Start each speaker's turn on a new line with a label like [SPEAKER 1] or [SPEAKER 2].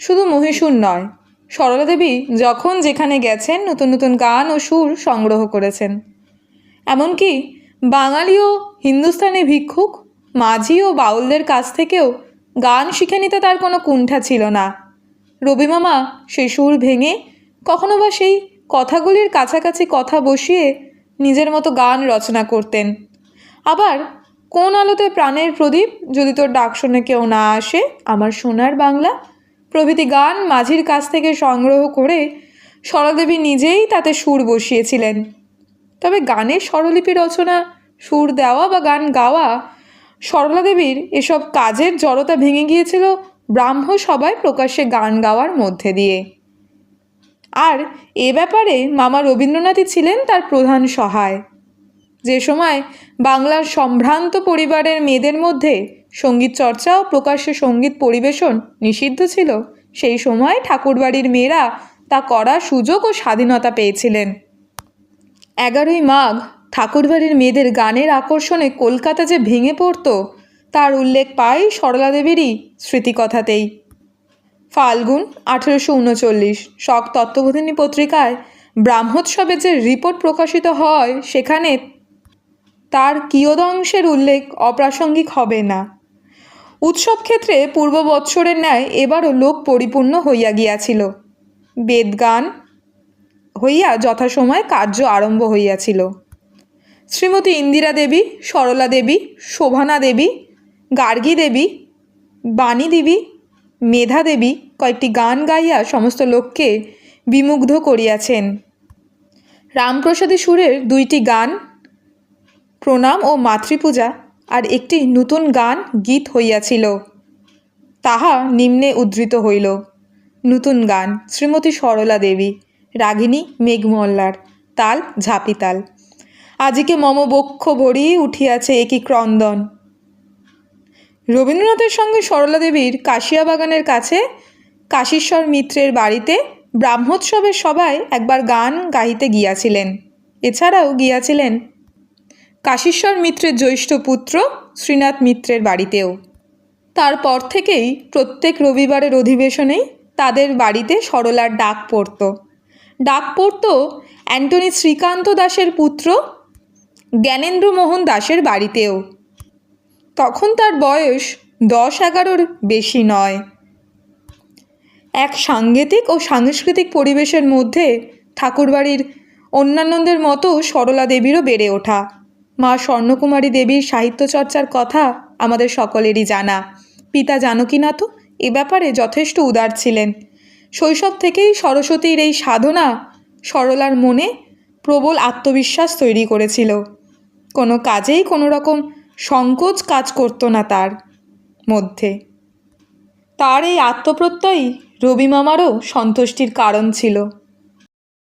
[SPEAKER 1] শুধু মহীশূর নয়, সরলা দেবী যখন যেখানে গেছেন নতুন নতুন গান ও সুর সংগ্রহ করেছেন। এমনকি বাঙালি ও হিন্দুস্তানি ভিক্ষুক, মাঝি ও বাউলদের কাছ থেকেও গান শিখে নিতে তার কোনো কুণ্ঠা ছিল না। রবিমামা সেই সুর ভেঙে কখনো বা সেই কথাগুলির কাছাকাছি কথা বসিয়ে নিজের মতো গান রচনা করতেন। আবার কোন আলোতে প্রাণের প্রদীপ যদি তোর ডাক শুনে কেউ না আসে, আমার সোনার বাংলা প্রভৃতি গান মাঝির কাছ থেকে সংগ্রহ করে সরলদেবী নিজেই তাতে সুর বসিয়েছিলেন। তবে গানের স্বরলিপি রচনা, সুর দেওয়া বা গান গাওয়া সরলা দেবীর এসব কাজের জড়তা ভেঙে গিয়েছিল ব্রাহ্ম সবাই প্রকাশ্যে গান গাওয়ার মধ্যে দিয়ে। আর এ ব্যাপারে মামা রবীন্দ্রনাথই ছিলেন তার প্রধান সহায়। যে সময় বাংলার সম্ভ্রান্ত পরিবারের মেয়েদের মধ্যে সংগীত চর্চা ও প্রকাশ্যে সংগীত পরিবেশন নিষিদ্ধ ছিল। সেই সময় ঠাকুরবাড়ির মেয়েরা তা করার সুযোগ ও স্বাধীনতা পেয়েছিলেন। এগারোই মাঘ ঠাকুরবাড়ির মেয়েদের গানের আকর্ষণে কলকাতা যে ভেঙে পড়তো, তার উল্লেখ পাই সরলা দেবীরই স্মৃতিকথাতেই। ফাল্গুন আঠেরোশো উনচল্লিশ, শক তত্ত্ববোধিনী পত্রিকায় ব্রাহ্মোৎসবে যে রিপোর্ট প্রকাশিত হয়, সেখানে তার কিয়দংশের উল্লেখ অপ্রাসঙ্গিক হবে না। উৎসব ক্ষেত্রে পূর্ব বৎসরের ন্যায় এবারও লোক পরিপূর্ণ হইয়া গিয়াছিল। বেদগান হইয়া যথাসময়ে কার্য আরম্ভ হইয়াছিল। শ্রীমতী ইন্দিরা দেবী, সরলা দেবী, শোভানা দেবী, গার্গী দেবী, বাণী দেবী, মেধা দেবী কয়েকটি গান গাইয়া সমস্ত লোককে বিমুগ্ধ করিয়াছেন। রামপ্রসাদী সুরের দুইটি গান, প্রণাম ও মাতৃপূজা আর একটি নতুন গান গীত হইয়াছিল। তাহা নিম্নে উদ্ধৃত হইল। নতুন গান, শ্রীমতী সরলা দেবী, রাগিনী মেঘমল্লার, তাল ঝাঁপিতাল আজিকে মম বক্ষ ভরি উঠিয়াছে একই ক্রন্দন। রবীন্দ্রনাথের সঙ্গে সরলা দেবীর কাশিয়া বাগানের কাছে কাশীশ্বর মিত্রের বাড়িতে ব্রাহ্মোৎসবের সবাই একবার গান গাইতে গিয়াছিলেন। এছাড়াও গিয়াছিলেন কাশীশ্বর মিত্রের জ্যৈষ্ঠ পুত্র শ্রীনাথ মিত্রের বাড়িতেও। তারপর থেকেই প্রত্যেক রবিবারের অধিবেশনেই তাদের বাড়িতে সরলার ডাক পড়ত। ডাক পড়ত অ্যান্টনি শ্রীকান্ত দাসের পুত্র জ্ঞানেন্দ্র মোহন দাসের বাড়িতেও। তখন তার বয়স দশ এগারোর বেশি নয়। এক সাংগীতিক ও সাংস্কৃতিক পরিবেশের মধ্যে ঠাকুরবাড়ির অন্যান্যদের মতো সরলা দেবীরও বেড়ে ওঠা। মা স্বর্ণকুমারী দেবীর সাহিত্য চর্চার কথা আমাদের সকলেরই জানা। পিতা জানকীনাথও এ ব্যাপারে যথেষ্ট উদার ছিলেন। শৈশব থেকেই সরস্বতীর এই সাধনা সরলার মনে প্রবল আত্মবিশ্বাস তৈরি করেছিল। কোনো কাজেই কোনো রকম সংকোচ কাজ করতো না তার মধ্যে। তার এই আত্মপ্রত্যয়ই রবি মামারও সন্তুষ্টির কারণ ছিল।